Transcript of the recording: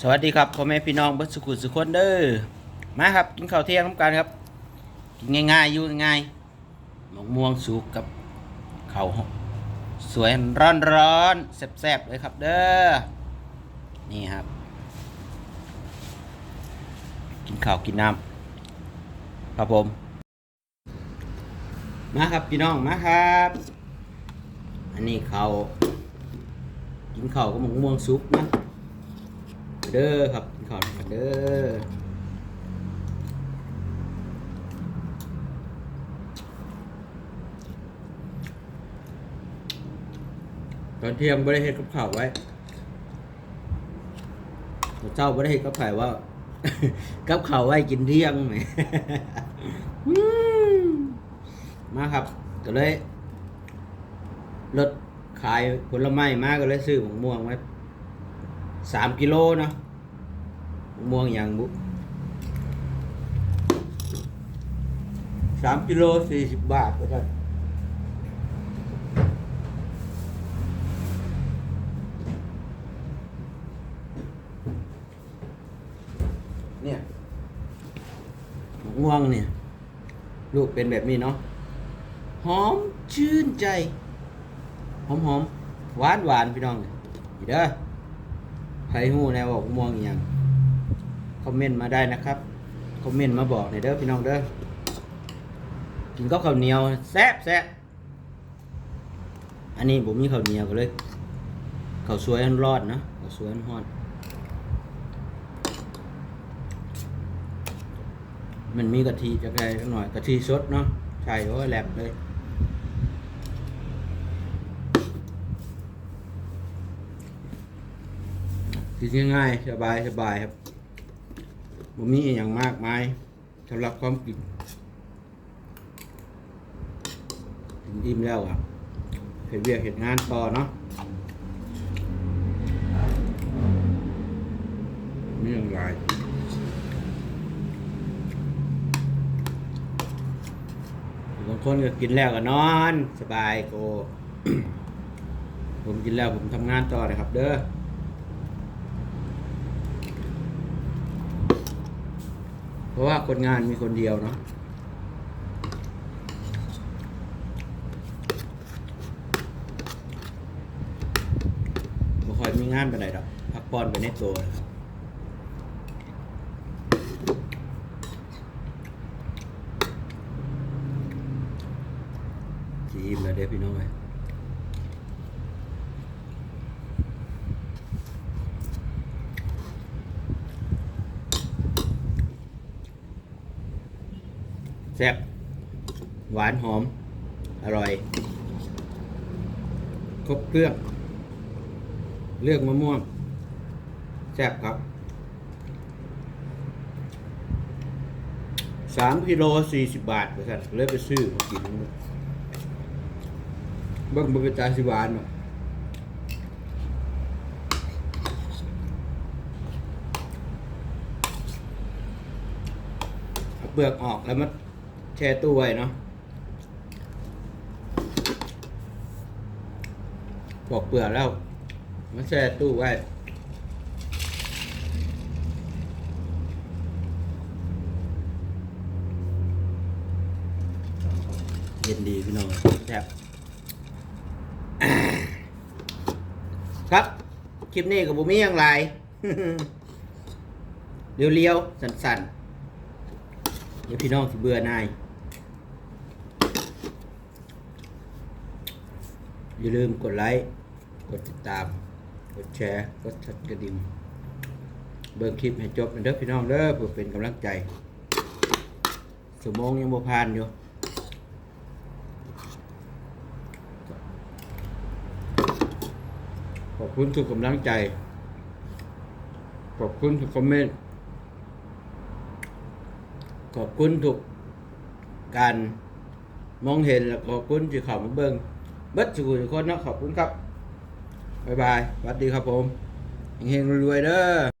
สวัสดีครับพ่อแม่พี่น้องเบิดสุขุสุขคนเด้อมาครับกินข้าวเที่ยงน้ำกันครับกินง่ายๆอยู่ง่ายๆมะม่วงสุกกับข้าวสวยร้อนๆแซ่บๆเลยครับเด้อนี่ครับ กินข้าวกินน้ำครับผม มาครับพี่น้องมาครับ อันนี้ข้าวกินข้าวกับมะม่วงสุกนะ เด้อครับข้าวด้วยกันเด้อตอนเที่ยงไม่ได้เฮ็ดกับข้าวไว้ตอนเช้าไม่ได้เฮ็ดกับข้าวว่า กับข้าวไว้กินเที่ยงแหมมาครับ ก็เลยรถขายผลไม้มากก็เลยซื้อหมกม่วงไว้ สามกิโลเนาะมะม่วงอย่างบุสามกิโลสี่สิบบาทก็ได้เนี่ยมะม่วงเนี่ย ลูกเป็นแบบนี้เนาะหอมชื่นใจ หอมหอมหวานหวานพี่น้องนี่เด้อ ใครหู้แนวบอกมะม่วงอย่างคอมเมนต์มาได้นะครับคอมเมนต์มาบอกหน่อยเด้อพี่น้องเด้อกินก็ข้าวเหนียวแซ่บแซ่บอันนี้ผมมีข้าวเหนียวก็เลยข้าวสวยอันรอนๆนะข้าวสวยร้อนมันมีกะทิจะไงสักหน่อยกะทิสดเนาะใช่โอ้ยแหลบเลย กินง่ายๆสบายสบายครับบ่มีอย่างมากมายสำหรับความกินกินอิ่มแล้วอะเห็นเวียกเห็นงานต่อเนาะมีอย่างไรบางคนก็กินแล้วก็นอน สบายโก ผมกินแล้วผมทำงานต่อเลยครับ เด้อ เพราะว่าคนงานมีคนเดียวเนาะบ่ค่อยมีงานไปไหนดอกพักผ่อนไปในตัวนะครับจีมแล้วเด้พี่น้องเอ้ย แซ่บหวานหอม อร่อย ครบเครื่อง เลือกมะม่วง แซ่บครับสามกิโลสี่สิบบาทบริษัทเลยไปซื้อมากินเบิ้งเบิ้งกระจายสิหวานเนาะเปลือกออกแล้วมา แช่ตู้ไว้เนาะปอกเปลือกแล้วมาแช่ตู้ไว้เย็นดีพี่น้องแซ่บครับ คลิปนี้กับบุมีอย่างไรเรียวๆ สั่นๆ เดี๋ยวพี่น้องสิเบื่อนาย อย่าลืมกดไลค์ กดติดตาม กดแชร์ กดชัดกระดิ่ง เบิ่งคลิปให้จบนะเด้อพี่น้องเด้อเพื่อเป็นกำลังใจสมองยังบ่ผ่านอยู่ขอบคุณทุกกำลังใจ ขอบคุณทุกคอมเมนต์ ขอบคุณทุกการมองเห็นและขอบคุณที่เข้ามาเบิ่ง เบิดสุขทุกคนเนาะขอบคุณครับ บ๊ายบายสวัสดีครับผมเฮงๆรวยๆเด้อ